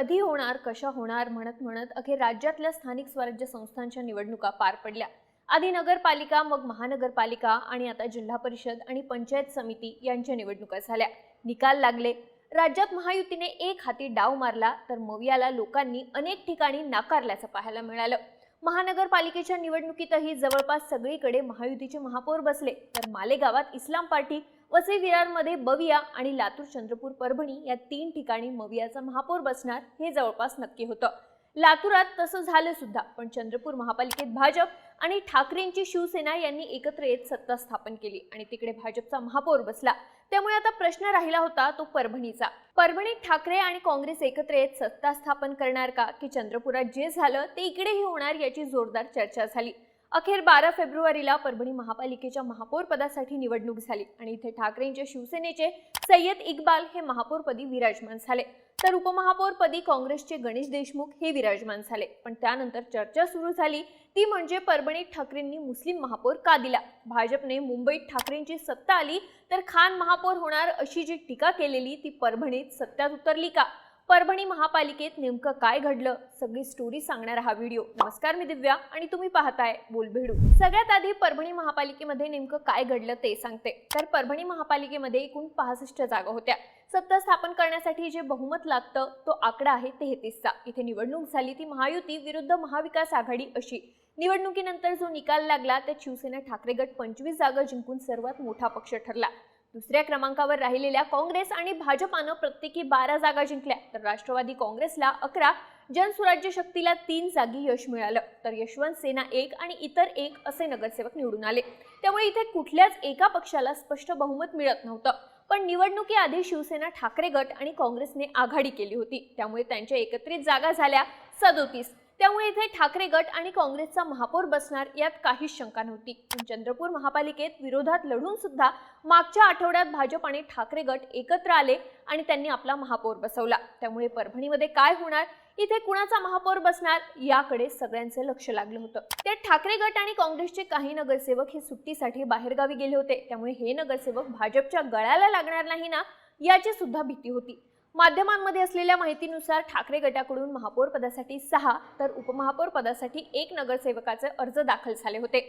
कधी होणार कशा होणार म्हणत म्हणत अखेर राज्यातल्या स्थानिक स्वराज्य संस्थांच्या निवडणुका पार पडल्या. आधी नगरपालिका मग महानगरपालिका आणि आता जिल्हा परिषद आणि पंचायत समिती यांच्या निवडणुका झाल्या. निकाल लागले. राज्यात महायुतीने एक हाती डाव मारला तर मवियाला लोकांनी अनेक ठिकाणी नाकारल्याचं पाहायला मिळालं. महानगरपालिकेच्या निवडणुकीतही जवळपास सगळीकडे महायुतीचे महापौर बसले. तर मालेगावात इस्लाम पार्टी वसई विरारमध्ये बविया आणि लातूर चंद्रपूर परभणी या तीन ठिकाणी मवियाचा महापौर बसणार हे जवळपास नक्की होतं. लातूरात तसं झालं सुद्धा पण चंद्रपूर महापालिकेत भाजप आणि ठाकरेंची शिवसेना यांनी एकत्र येत सत्ता स्थापन केली आणि तिकडे भाजपचा महापौर बसला. त्यामुळे आता प्रश्न राहिला होता तो परभणीचा. परभणीत ठाकरे आणि काँग्रेस एकत्र येत सत्ता स्थापन करणार का की चंद्रपुरात जे झालं ते इकडेही होणार याची जोरदार चर्चा झाली. अखेर बारा फेब्रुवारीला परभणी महापालिकेच्या महापौर पदासाठी निवडणूक झाली आणि इथे ठाकरेंच्या शिवसेनेचे सय्यद इक्बाल हे महापौरपदी विराजमान झाले. तर उपमहापौरपदी काँग्रेसचे गणेश देशमुख हे विराजमान झाले. पण त्यानंतर चर्चा सुरू झाली. ती म्हणजे परभणीत ठाकरेंनी मुस्लिम महापौर का दिला? भाजपने मुंबईत ठाकरेंची सत्ता आली तर खान महापौर होणार अशी जी टीका केलेली ती परभणीत सत्यात उतरली का? परभणी महापालिकेत नेमकं काय घडलं? सगळी स्टोरी सांगणारा हा व्हिडिओ नमस्कार मी दिव्या आणि तुम्ही पाहताय बोलभेडू. सगळ्यात आधी परभणी महापालिकेमध्ये नेमकं काय घडलं ते सांगते. तर परभणी महापालिकेमध्ये एकूण पासष्ट जागा होत्या. सत्ता स्थापन करण्यासाठी जे बहुमत लागतं तो आकडा आहे तेहतीसचा. इथे निवडणूक झाली ती महायुती विरुद्ध महाविकास आघाडी अशी. निवडणुकीनंतर जो निकाल लागला त्यात शिवसेना ठाकरे गट पंचवीस जागा जिंकून सर्वात मोठा पक्ष ठरला. दुसऱ्या क्रमांकावर राहिलेल्या काँग्रेस आणि भाजपानं प्रत्येकी बारा जागा जिंकल्या. तर राष्ट्रवादी काँग्रेसला अकरा जनसुराज्य शक्तीला तीन जागी यश मिळालं. तर यशवंत सेना एक आणि इतर एक असे नगरसेवक निवडून आले. त्यामुळे इथे कुठल्याच एका पक्षाला स्पष्ट बहुमत मिळत नव्हतं. पण निवडणुकीआधी शिवसेना ठाकरे गट आणि काँग्रेसने आघाडी केली होती. त्यामुळे त्यांच्या एकत्रित जागा झाल्या सदोतीस. त्यामुळे इथे ठाकरे गट आणि काँग्रेसचा महापौर बसणार यात काहीच शंका नव्हती. पण चंद्रपूर महापालिकेत विरोधात लढून सुद्धा मागच्या आठवड्यात भाजप आणि ठाकरे गट एकत्र आले आणि त्यांनी आपला महापौर बसवला. त्यामुळे परभणीमध्ये काय होणार इथे कुणाचा महापौर बसणार याकडे सगळ्यांचं लक्ष लागलं होतं. त्यात ठाकरे गट आणि काँग्रेसचे काही नगरसेवक हे सुट्टीसाठी बाहेरगावी गेले होते. त्यामुळे हे नगरसेवक भाजपच्या गळ्याला लागणार नाही ना याची सुद्धा भीती होती. माध्यमांमध्ये असलेल्या माहितीनुसार ठाकरे गटाकडून महापौर पदासाठी सहा तर उपमहापौर पदासाठी एक नगरसेवकाचे अर्ज दाखल झाले होते.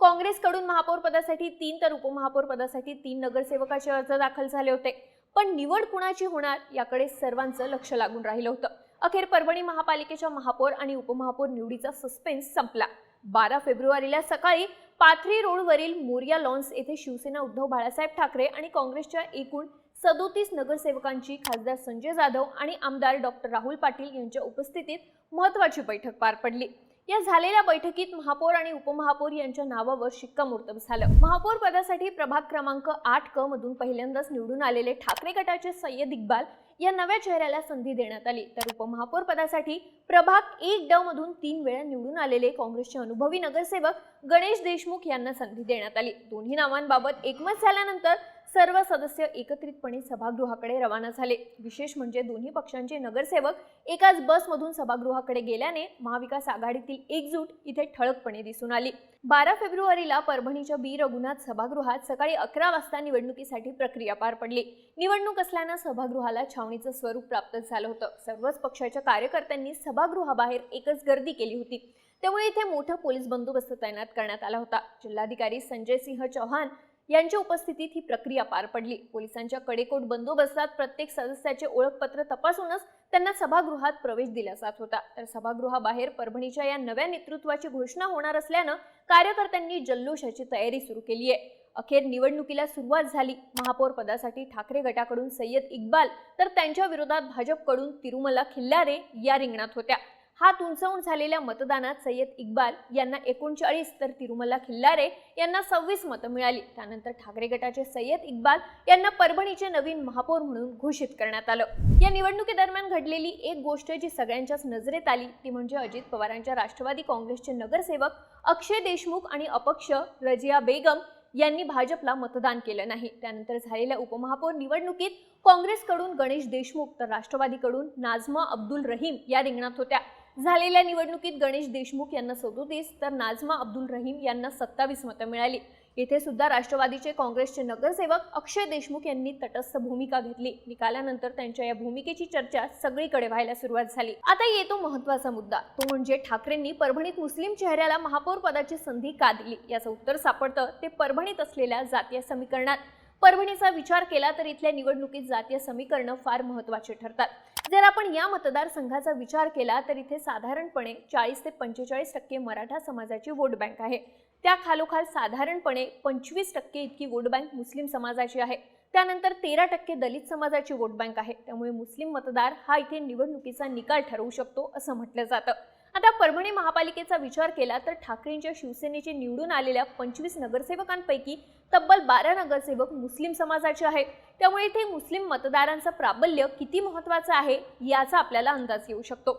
काँग्रेसकडून महापौर पदासाठी तीन तर उपमहापौर पदासाठी तीन नगरसेवकाचे अर्ज दाखल झाले होते. पण निवड कुणाची होणार याकडे सर्वांचं लक्ष लागून राहिलं होतं. अखेर परभणी महापालिकेच्या महापौर आणि उपमहापौर निवडीचा सस्पेन्स संपला. बारा फेब्रुवारीला सकाळी पाथरी रोडवरील मोरिया लॉन्स येथे शिवसेना उद्धव बाळासाहेब ठाकरे आणि काँग्रेसच्या एकूण सदोतीस नगरसेवकांची खासदार संजय जाधव आणि आमदार डॉक्टर राहुल पाटील यांच्या उपस्थितीत महत्वाची बैठक पार पडली. या झालेल्या बैठकीत महापौर आणि उपमहापौर यांच्या नावावर शिक्कामोर्तब झालं. महापौर पदासाठी प्रभाग क्रमांक आठ क मधून पहिल्यांदाच निवडून आलेले ठाकरे गटाचे सय्यद इक्बाल या नव्या चेहऱ्याला संधी देण्यात आली. तर उपमहापौर पदासाठी प्रभाग एक ड मधून तीन वेळा निवडून आलेले काँग्रेसचे अनुभवी नगरसेवक गणेश देशमुख यांना संधी देण्यात आली. दोन्ही नावांबाबत एकमत झाल्यानंतर सर्व सदस्य एकत्रितपणे सभागृहाकडे रवाना झाले. विशेष म्हणजे दोन्ही पक्षांचे नगरसेवक एकाच बसमधून सभागृहाकडे गेल्याने महाविकास आघाडीतील एकजूट इथे ठळकपणे दिसून आली. बारा फेब्रुवारीला परभणीच्या बी. रघुनाथ सभागृहात सकाळी अकरा वाजता निवडणुकीसाठी प्रक्रिया पार पडली. निवडणूक असल्यानं सभागृहाला छावणीचं स्वरूप प्राप्त झालं होतं. सर्वच पक्षाच्या कार्यकर्त्यांनी सभागृहाबाहेर एकच गर्दी केली होती. त्यामुळे इथे मोठा पोलीस बंदोबस्त तैनात करण्यात आला होता. जिल्हाधिकारी संजय सिंह चौहान यांच्या उपस्थितीत ही प्रक्रिया पार पडली. पोलिसांच्या कडेकोट बंदोबस्तात प्रत्येक सदस्याचे ओळखपत्र तपासूनच त्यांना सभागृहात प्रवेश दिला जात होता. तर सभागृहाबाहेर परभणीच्या या नव्या नेतृत्वाची घोषणा होणार असल्यानं कार्यकर्त्यांनी जल्लोषाची तयारी सुरू केली आहे. अखेर निवडणुकीला सुरुवात झाली. महापौर पदासाठी ठाकरे गटाकडून सय्यद इक्बाल तर त्यांच्या विरोधात भाजपकडून तिरुमला खिल्लारे या रिंगणात होत्या. हात उंचावून झालेल्या मतदानात सय्यद इक्बाल यांना एकोणचाळीस तर तिरुमला खिल्लारे यांना सव्वीस मतं मिळाली. त्यानंतर ठाकरे गटाचे सय्यद इक्बाल यांना परभणीचे नवीन महापौर म्हणून घोषित करण्यात आलं. या निवडणुकीदरम्यान घडलेली एक गोष्ट जी सगळ्यांच्याच नजरेत आली ती म्हणजे अजित पवारांच्या राष्ट्रवादी काँग्रेसचे नगरसेवक अक्षय देशमुख आणि अपक्ष रजिया बेगम यांनी भाजपला मतदान केलं नाही. त्यानंतर झालेल्या उपमहापौर निवडणुकीत काँग्रेसकडून गणेश देशमुख तर राष्ट्रवादीकडून नाझमा अब्दुल रहीम या रिंगणात होत्या. झालेल्या निवडणुकीत गणेश देशमुख यांना सदोतीस तर नाझमा अब्दुल रहीम यांना सत्तावीस मतं मिळाली. येथे सुद्धा राष्ट्रवादीचे काँग्रेसचे नगरसेवक अक्षय देशमुख यांनी तटस्थ भूमिका घेतली. निकालानंतर त्यांच्या या भूमिकेची चर्चा सगळीकडे व्हायला सुरुवात झाली. आता येतो महत्त्वाचा मुद्दा. तो म्हणजे ठाकरेंनी परभणीत मुस्लिम चेहऱ्याला महापौर पदाची संधी का दिली? याचं उत्तर सापडतं. ते परभणीत असलेल्या जातीय समीकरणात. परभणीचा विचार केला तर इथल्या निवडणुकीत जातीय समीकरणं फार महत्त्वाचे ठरतात. जर आपण या मतदारसंघाचा विचार केला तर इथे साधारणपणे चाळीस ते पंचेचाळीस टक्के मराठा समाजाची वोट बँक आहे. त्या खालोखाल साधारणपणे पंचवीस टक्के इतकी वोट बँक मुस्लिम समाजाची आहे. त्यानंतर तेरा टक्के दलित समाजाची वोट बँक आहे. त्यामुळे मुस्लिम मतदार हा इथे निवडणुकीचा निकाल ठरवू शकतो असं म्हटलं जातं. आता परभणी महापालिकेचा विचार केला तर ठाकरेंच्या शिवसेनेचे निवडून आलेल्या पंचवीस नगरसेवकांपैकी तब्बल बारा नगरसेवक मुस्लिम समाजाचे आहेत. त्यामुळे इथे मुस्लिम मतदारांचं प्राबल्य किती महत्वाचं आहे याचा आपल्याला अंदाज येऊ शकतो.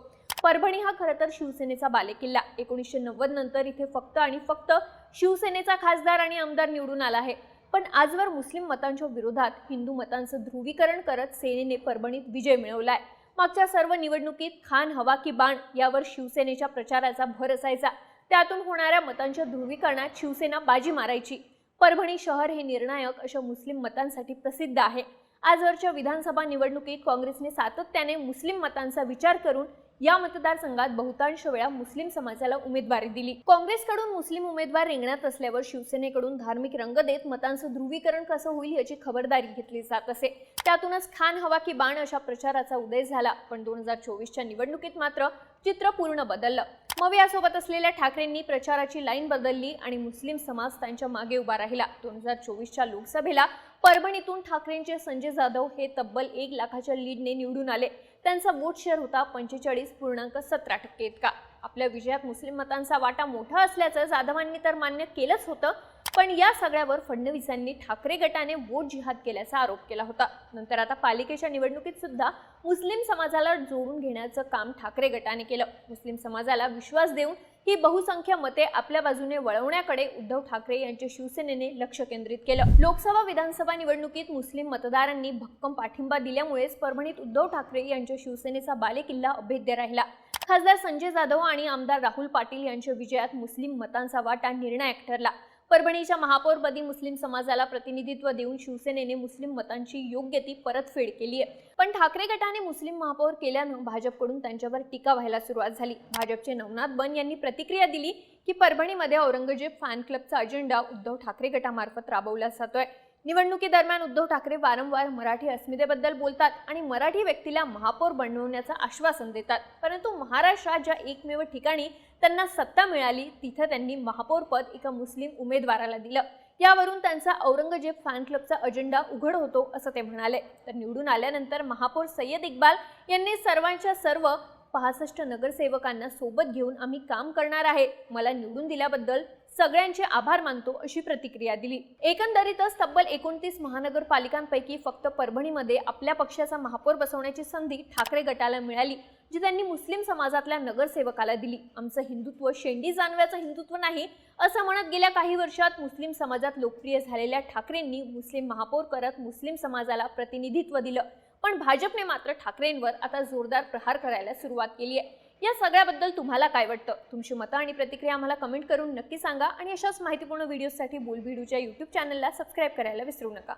परभणी हा खरं तर शिवसेनेचा बालेकिल्ला. एकोणीसशे नव्वद नंतर इथे फक्त आणि फक्त शिवसेनेचा खासदार आणि आमदार निवडून आला आहे. पण आजवर मुस्लिम मतांच्या विरोधात हिंदू मतांचं ध्रुवीकरण करत सेनेने परभणीत विजय मिळवला आहे मागच्या सर्व निवडणुकीत खान हवा की बाण यावर शिवसेनेच्या प्रचाराचा भर असायचा. त्यातून होणाऱ्या मतांच्या ध्रुवीकरणात शिवसेना बाजी मारायची. परभणी शहर हे निर्णायक अशा मुस्लिम मतांसाठी प्रसिद्ध आहे. आजवरच्या विधानसभा निवडणुकीत काँग्रेसने सातत्याने मुस्लिम मतांचा विचार करून या मतदारसंघात बहुतांश वेळा मुस्लिम समाजाला उमेदवारी दिली. काँग्रेसकडून मुस्लिम उमेदवार रिंगणात असल्यावर शिवसेनेकडून धार्मिक रंग देत मतांचं ध्रुवीकरण कसं होईल याची खबरदारी घेतली जात असे. त्यातूनच खान हवा की बाण अशा प्रचाराचा उदय झाला पण दोन हजार चोवीसच्या निवडणुकीत मात्र चित्र पूर्ण बदललं. मग यासोबत असलेल्या ठाकरेंनी प्रचाराची लाईन बदलली आणि मुस्लिम समाज त्यांच्या मागे उभा राहिला. दोन हजार चोवीसच्या लोकसभेला परभणीतून ठाकरेंचे संजय जाधव हे तब्बल एक लाखाच्या लीडने निवडून आले. त्यांचा वोट शेअर होता पंचेचाळीस पूर्णांक सतरा टक्के इतका. आपल्या विजयात मुस्लिम मतांचा वाटा मोठा असल्याचं जाधवांनी तर मान्य केलंच होतं. पण या सगळ्यावर फडणवीसांनी ठाकरे गटाने वोट जिहाद केल्याचा आरोप केला होता. नंतर आता पालिकेच्या निवडणुकीत सुद्धा मुस्लिम समाजाला जोडून घेण्याचं काम ठाकरे गटाने केलं. मुस्लिम समाजाला विश्वास देऊन ही बहुसंख्य मते आपल्या बाजूने वळवण्याकडे उद्धव ठाकरे यांच्या शिवसेनेने लक्ष केंद्रित केलं. लोकसभा विधानसभा निवडणुकीत मुस्लिम मतदारांनी भक्कम पाठिंबा दिल्यामुळेच परभणीत उद्धव ठाकरे यांच्या शिवसेनेचा बालेकिल्ला अभेद्य राहिला. खासदार संजय जाधव आणि आमदार राहुल पाटील यांच्या विजयात मुस्लिम मतांचा वाटा निर्णायक ठरला. परभणीच्या महापौरपदी मुस्लिम समाजाला प्रतिनिधित्व देऊन शिवसेनेने मुस्लिम मतांची योग्य ती परतफेड केली आहे. पण ठाकरे गटाने मुस्लिम महापौर केल्यानं भाजपकडून त्यांच्यावर टीका व्हायला सुरुवात झाली. भाजपचे नवनाथ बन यांनी प्रतिक्रिया दिली की परभणीमध्ये औरंगजेब फॅन क्लबचा अजेंडा उद्धव ठाकरे गटामार्फत राबवला जातोय. निवडणुकीदरम्यान उद्धव ठाकरे वारंवार मराठी अस्मितेबद्दल बोलतात आणि मराठी व्यक्तीला महापौर बनवण्याचं आश्वासन देतात. परंतु महाराष्ट्रात ज्या एकमेव ठिकाणी त्यांना सत्ता मिळाली तिथं त्यांनी महापौर पद एका मुस्लिम उमेदवाराला दिलं. यावरून त्यांचा औरंगजेब फॅन क्लबचा अजेंडा उघड होतो असं ते म्हणाले. तर निवडून आल्यानंतर महापौर सय्यद इक्बाल यांनी सर्वांच्या सर्व पासष्ट नगरसेवकांना सोबत घेऊन आम्ही काम करणार आहे. मला निवडून दिल्याबद्दल सगळ्यांचे आभार मानतो अशी प्रतिक्रिया दिली. एकंदरीतच तब्बल एकोणतीस महानगरपालिकांपैकी फक्त परभणीमध्ये आपल्या पक्षाचा महापौर बसवण्याची संधी ठाकरे गटाला मिळाली जी त्यांनी मुस्लिम समाजातल्या नगरसेवकाला दिली. आमचं हिंदुत्व शेंडी जानव्याचं हिंदुत्व नाही असं म्हणत गेल्या काही वर्षात मुस्लिम समाजात लोकप्रिय झालेल्या ठाकरेंनी मुस्लिम महापौर करत मुस्लिम समाजाला प्रतिनिधित्व दिलं. पण भाजपने मात्र ठाकरेंवर आता जोरदार प्रहार करायला सुरुवात केली आहे. या सगळ्याबद्दल तुम्हाला काय वाटतं? तुमची मतं आणि प्रतिक्रिया आम्हाला कमेंट करून नक्की सांगा आणि अशाच माहितीपूर्ण व्हिडिओसाठी बोलबिडूच्या यूट्यूब चॅनलला सबस्क्राईब करायला विसरू नका.